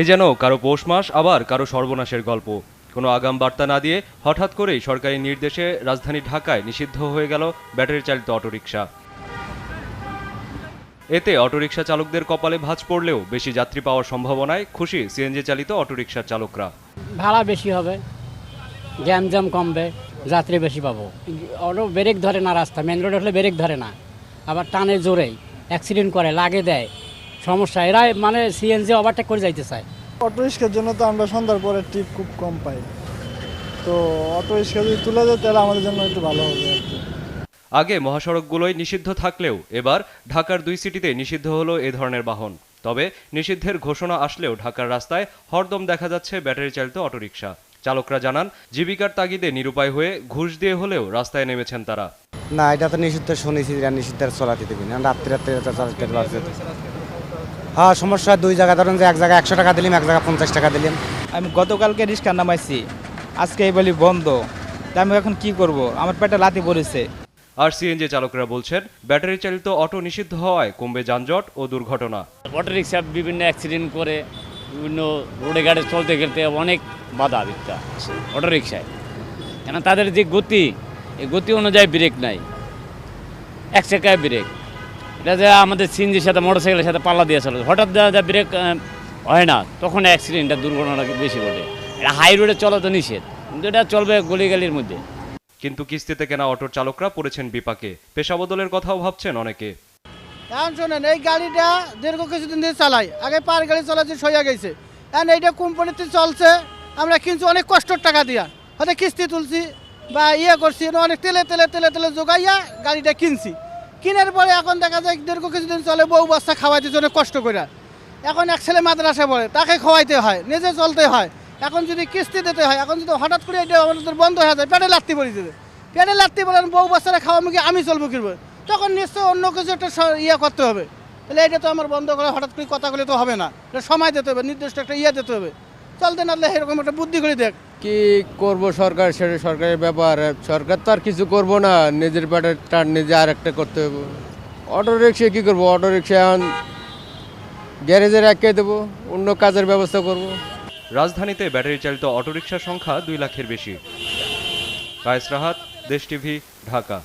এ যেন কারও পৌষ মাস, আবার কারও সর্বনাশের গল্প। কোনো আগাম বার্তা না দিয়ে হঠাৎ করেই সরকারি নির্দেশে রাজধানী ঢাকায় নিষিদ্ধ হয়ে গেল ব্যাটারি চালিত অটোরিকশা। এতে অটোরিকশা চালকদের কপালে ভাঁজ পড়লেও বেশি যাত্রী পাওয়ার সম্ভাবনায় খুশি সিএনজি চালিত অটোরিকশার চালকরা। ভাড়া বেশি হবে জ্যাম কমবে, যাত্রী বেশি পাবো। অটো ব্রেক ধরে না রাস্তা, মেন রোড হলে ব্রেক ধরে না। আবার টানে জোরেই, অ্যাক্সিডেন্ট করে, লাগে দেয়। সমস্যা। এরা মানে সিএনজি ওভারটেক করে যাইতে চায়। অটো রিক্সার জন্য তো আমরা সন্ধ্যার পরে টিপ খুব কম পাই। তো অটো রিক্সা যদি তুলে দেয় তাহলে আমাদের জন্য একটু ভালো হবে আর কি। আগে মহাসড়কগুলোই নিষিদ্ধ থাকলেও এবার ঢাকার দুই সিটিতে নিষিদ্ধ হলো এ ধরনের বাহন। তবে নিষিদ্ধের ঘোষণা আসলেও ঢাকার রাস্তায় হরদম দেখা যাচ্ছে ব্যাটারি চালিত অটোরিকশা। চালকরা জানান জীবিকার তাগিদে নিরুপায় হয়ে ঘুষ দিয়ে হলেও রাস্তায় নেমেছেন তারা। না এটা তো নিষিদ্ধ শুনেছি এটা নিষিদ্ধ চলাতে দেবেন রাত্রি রাত্রি চালাতে হ্যাঁ সমস্যা দুই জায়গা ধরুন যে এক জায়গায় একশো টাকা দিলাম এক জায়গায় পঞ্চাশ টাকা দিলাম। আমি গতকালকে রিক্সা নামাইছি আজকে এই বলি বন্ধ। তা আমি এখন কি করব? আমার পেটে লাথি পড়েছে। আর সিএনজি চালকরা বলছেন ব্যাটারি চালিত অটো নিষিদ্ধ হওয়ায় কমবে যানজট ও দুর্ঘটনা। অটো রিক্সা বিভিন্ন অ্যাক্সিডেন্ট করে বিভিন্ন রোডে গাড়ি চলতে গেলতে অনেক বাধা বিদ্যা অটো রিক্সায়। কেন তাদের যে গতি এই গতি অনুযায়ী ব্রেক নাই। এক সেকায় ব্রেক। এটা যে আমাদের সিএনজির সাথে মোটর সাইকেলের সাথে পাল্লা দিয়ে চলে। হঠাৎ যায় ব্রেক হয় না তখন অ্যাক্সিডেন্টটা দুর্ঘটনাটা বেশি ঘটে। এটা হাই রোডে চলা তো নিষেধ কিন্তু এটা চলবে গলিগালির মধ্যে। কিন্তু কিস্তিতে কেনা অটোর চালকরা পড়েছেন বিপাকে। পেশা বদলের কথাও ভাবছেন অনেকে। এখন শোনেন এই গাড়িটা দীর্ঘ কিছুদিন ধরে চালাই আগে পার গাড়ি চলাচল সইয়া গেছে। এখন এইটা কোম্পানিতে চলছে আমরা কিনছি অনেক কষ্টর টাকা দিয়া। হয়তো কিস্তি তুলছি বা ইয়ে করছি অনেক তেলে তেলে তেলে তেলে জোগাইয়া গাড়িটা কিনছি। কিনার পরে এখন দেখা যায় দীর্ঘ কিছুদিন চলে, বউ বাচ্চা খাওয়াইতে জন্য কষ্ট করে এখন এক ছেলে মাদ্রাসা পড়ে, তাকে খাওয়াইতে হয়, নিজে চলতে হয়। এখন যদি কিস্তি দিতে হয়, এখন যদি হঠাৎ করে এটা আমাদের বন্ধ হয়ে যায়, পেটে লাত্তি পড়ে যাবে। পেটে লাত্তি পড়ে, বউ বাচ্চারা খাওয়া মুখে আমি চলবো কিনবো তখন নিশ্চয় অন্য কিছু একটা ইয়ে করতে হবে। তাহলে এটা তো আমার বন্ধ করে, হঠাৎ করে কথা বলে তো হবে না। এটা সময় দিতে হবে, নির্দিষ্ট একটা ইয়ে দিতে হবে। চলতে না এরকম একটা বুদ্ধি করে দেখ। কি করব সরকার সেটা সরকারের ব্যাপার সরকার তো আর কিছু করব না নিজের পেটের টান নিজে আর একটা করতে হবে অটো রিক্সা কী করব? অটো রিক্সা এখন গ্যারেজে রেখে দেবো অন্য কাজের ব্যবস্থা করব। রাজধানীতে ব্যাটারি চালিত অটোরিকশার সংখ্যা দুই লাখের বেশি। কায়েস রাহাত দেশ টিভি ঢাকা।